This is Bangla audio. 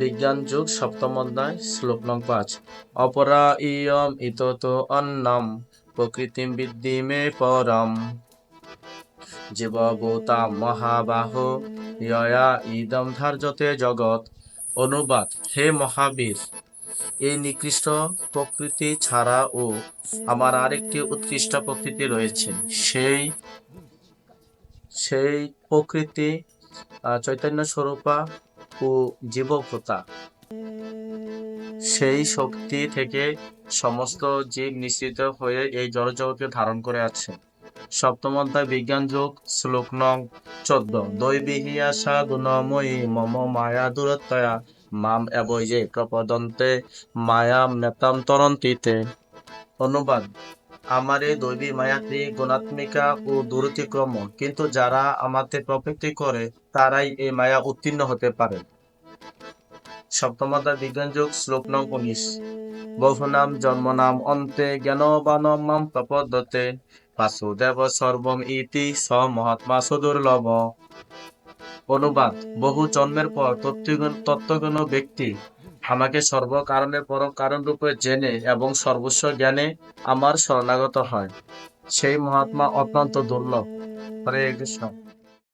বিজ্ঞান যুগ সপ্তম অধ্যায়, শ্লোক নং পাঁচ। অপরা ইয়ম ইতত অন্নম, প্রকৃতিম বিদ্ধি মে পরম। জীবভূতা মহাবাহ ইয়া ইদম ধার্যতে জগৎ। অনুবাদ, হে মহাবীর, এই নিকৃষ্ট প্রকৃতি ছাড়াও আমার আরেকটি উৎকৃষ্ট প্রকৃতি রয়েছে। সেই সেই প্রকৃতি চৈতন্য স্বরূপা ও জীবভূতা। সেই শক্তি থেকে সমস্ত জীব নিশ্চিত হয়ে এই জড়জগৎকে ধারণ করে আছে। সপ্তম অধ্যায়, বিজ্ঞান যুগ, শ্লোক নং চোদ্দ। দৈবিহিয়া সাধুনময়ী মম মায়া দূরত্বয়া, মাম এবই যে প্রপদন্তে মায়াম নেতাম তরন্তিতে। অনুবাদ আমার দৈবী মায়াত্রী গুণাত্মিকা ও দূরতিক্রম কিন্তু যারা আমাতে প্রবৃত্তি করে, তারাই এই মায়া উত্তীর্ণ হতে পারে। সপ্তম বিজ্ঞান যুগ, শ্লোক নং উনিশ। বহুনাম জন্মনাম অন্তে জ্ঞানবানম মাম প্রপদ্যতে বাসুদেব সর্বম ইতি স মহাত্মা সুদুর্লভ। অনুবাদ, বহু জন্মের পর তত্ত্বজ্ঞ তত্ত্বজ্ঞ ব্যক্তি আমাকে সর্বকারণের পরম কারণ রূপে জেনে এবং সর্বস্ব জ্ঞানে আমার শরণাগত হয়। সেই মহাত্মা অত্যন্ত দুর্লভ। হরে কৃষ্ণ।